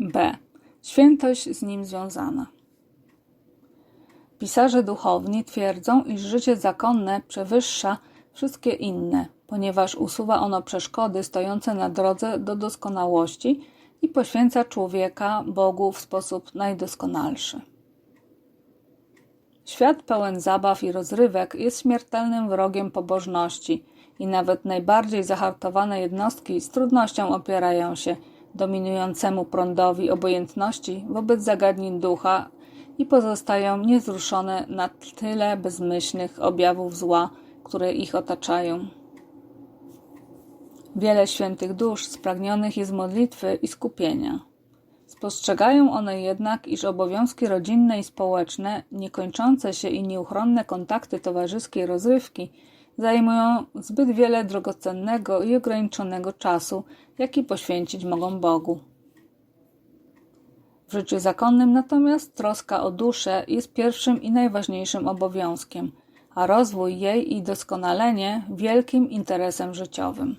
B. Świętość z nim związana. Pisarze duchowni twierdzą, iż życie zakonne przewyższa wszystkie inne, ponieważ usuwa ono przeszkody stojące na drodze do doskonałości i poświęca człowieka Bogu w sposób najdoskonalszy. Świat pełen zabaw i rozrywek jest śmiertelnym wrogiem pobożności i nawet najbardziej zahartowane jednostki z trudnością opierają się dominującemu prądowi obojętności wobec zagadnień ducha i pozostają niezruszone na tyle bezmyślnych objawów zła, które ich otaczają. Wiele świętych dusz spragnionych jest modlitwy i skupienia. Spostrzegają one jednak, iż obowiązki rodzinne i społeczne, niekończące się i nieuchronne kontakty towarzyskiej rozrywki zajmują zbyt wiele drogocennego i ograniczonego czasu, jaki poświęcić mogą Bogu. W życiu zakonnym natomiast troska o duszę jest pierwszym i najważniejszym obowiązkiem, a rozwój jej i doskonalenie wielkim interesem życiowym.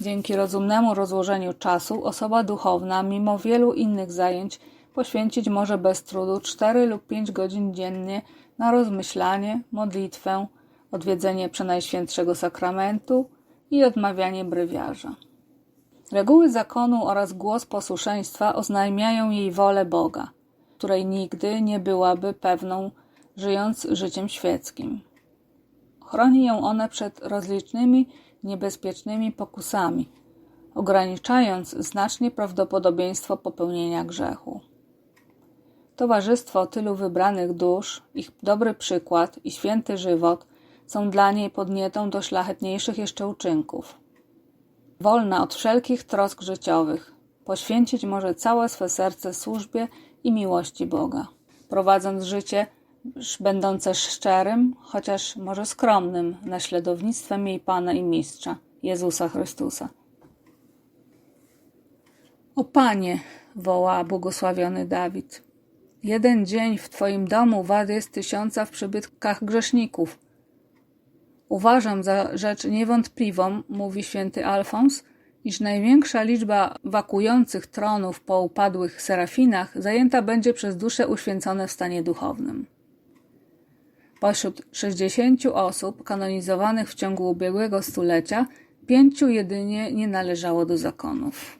Dzięki rozumnemu rozłożeniu czasu osoba duchowna, mimo wielu innych zajęć, poświęcić może bez trudu 4 lub 5 godzin dziennie na rozmyślanie, modlitwę, odwiedzenie Przenajświętszego Sakramentu i odmawianie brywiarza. Reguły zakonu oraz głos posłuszeństwa oznajmiają jej wolę Boga, której nigdy nie byłaby pewną, żyjąc życiem świeckim. Chroni ją one przed rozlicznymi niebezpiecznymi pokusami, ograniczając znacznie prawdopodobieństwo popełnienia grzechu. Towarzystwo tylu wybranych dusz, ich dobry przykład i święty żywot są dla niej podnietą do szlachetniejszych jeszcze uczynków. Wolna od wszelkich trosk życiowych, poświęcić może całe swe serce służbie i miłości Boga, prowadząc życie będące szczerym, chociaż może skromnym, naśladownictwem jej Pana i Mistrza, Jezusa Chrystusa. O Panie, woła błogosławiony Dawid, jeden dzień w Twoim domu wad jest tysiąca w przybytkach grzeszników. Uważam za rzecz niewątpliwą, mówi święty Alfons, iż największa liczba wakujących tronów po upadłych serafinach zajęta będzie przez dusze uświęcone w stanie duchownym. Pośród 60 osób kanonizowanych w ciągu ubiegłego stulecia, pięciu jedynie nie należało do zakonów.